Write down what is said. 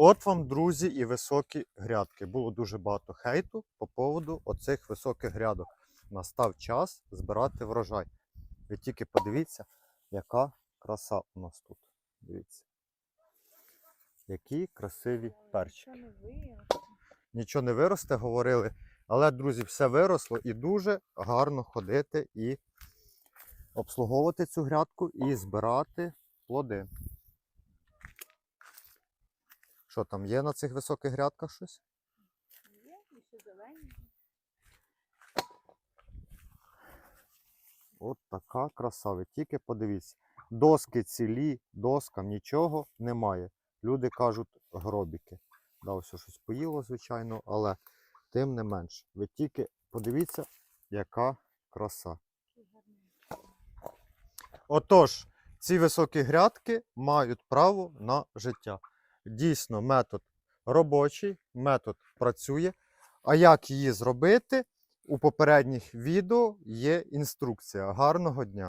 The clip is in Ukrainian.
От вам, друзі, і високі грядки. Було дуже багато хейту по поводу оцих високих грядок. Настав час збирати врожай. Ви тільки подивіться, яка краса у нас тут. Дивіться. Які красиві перчики. Нічого не виросте, говорили. Але, друзі, все виросло і дуже гарно ходити і обслуговувати цю грядку і збирати плоди. Що там є на цих високих грядках щось? Є, і ще зелені. От така краса. Ви тільки подивіться. Доски цілі, доскам нічого немає. Люди кажуть гробіки. Да, ось щось поїло, звичайно, але тим не менш. Ви тільки подивіться, яка краса. Отож, ці високі грядки мають право на життя. Дійсно, метод робочий, метод працює. А як її зробити? У попередніх відео є інструкція. Гарного дня!